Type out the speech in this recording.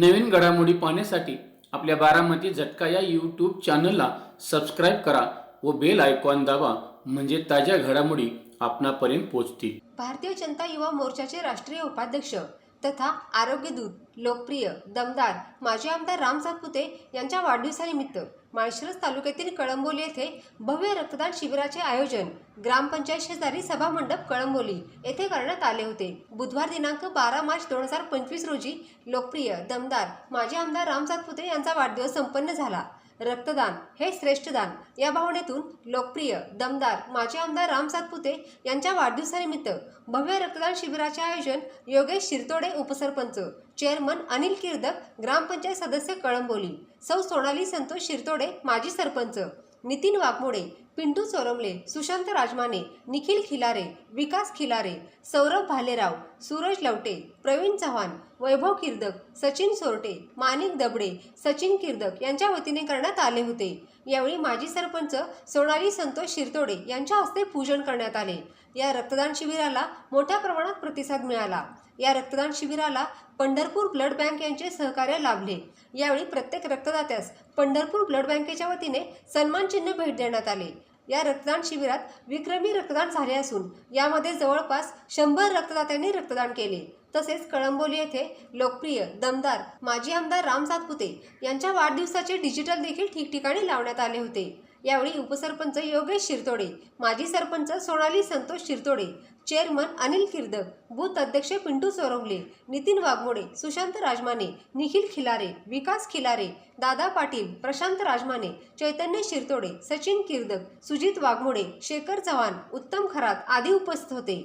नवीन घडामोडी पाहण्यासाठी आपल्या बारामती झटका या यूट्यूब चॅनलला सबस्क्राईब करा व बेल आयकॉन दाबा म्हणजे ताज्या घडामोडी आपणापर्यंत पोहोचतील. भारतीय जनता युवा मोर्चाचे राष्ट्रीय उपाध्यक्ष तथा आरोग्यदूत लोकप्रिय दमदार माजी आमदार राम सातपुते यांच्या वाढदिवसानिमित्त माळशिरस तालुक्यातील कळंबोली येथे भव्य रक्तदान शिबिराचे आयोजन ग्रामपंचायत शेजारी सभामंडप कळंबोली येथे करण्यात आले होते. बुधवार दिनांक बारा मार्च दोन हजार पंचवीस रोजी लोकप्रिय दमदार माजी आमदार राम सातपुते यांचा वाढदिवस संपन्न झाला. रक्तदान हे श्रेष्ठ दान. या भावनेतून लोकप्रिय दमदार माजी आमदार राम सातपुते यांच्या वाढदिवसानिमित्त भव्य रक्तदान शिबिराचे आयोजन योगेश शिरतोडे उपसरपंच चेअरमन अनिल किर्दक ग्रामपंचायत सदस्य कळंबोली सौ सोनाली संतोष शिरतोडे माजी सरपंच नितीन वाघमोडे पिंटू चोरमले सुशांत राजमाने निखिल खिलारे विकास खिलारे सौरभ भालेराव सूरज लवटे प्रवीण चव्हाण वैभव किर्दक सचिन सोरटे माणिक दबडे सचिन किर्दक यांच्या वतीने करण्यात आले होते. यावेळी माजी सरपंच सोनाली संतोष शिरतोडे यांच्या हस्ते पूजन करण्यात आले. या रक्तदान शिबिराला मोठ्या प्रमाणात प्रतिसाद मिळाला. या रक्तदान शिबिराला पंढरपूर ब्लड बँक यांचे सहकार्य लाभले. यावेळी प्रत्येक रक्तदात्यास पंढरपूर ब्लड बँकेच्या वतीने सन्मान चिन्ह भेट देण्यात आले. या रक्तदान शिबिरात विक्रमी रक्तदान झाले असून यामध्ये जवळपास शंभर रक्तदात्यांनी रक्तदान केले. तसेच कळंबोली येथे लोकप्रिय दमदार माजी आमदार राम सातपुते यांच्या वाढदिवसाचे डिजिटल देखील ठिकठिकाणी लावण्यात आले होते. यावेळी उपसरपंच योगेश शिरतोडे माजी सरपंच सोनाली संतोष शिरतोडे चेअरमन अनिल किर्दक बूथ अध्यक्ष पिंटू चोरवले नितीन वाघमोडे सुशांत राजमाने निखिल खिलारे विकास खिलारे दादा पाटील प्रशांत राजमाने चैतन्य शिरतोडे सचिन किर्दक सुजित वाघमोडे शेखर चव्हाण उत्तम खरात आदी उपस्थित होते.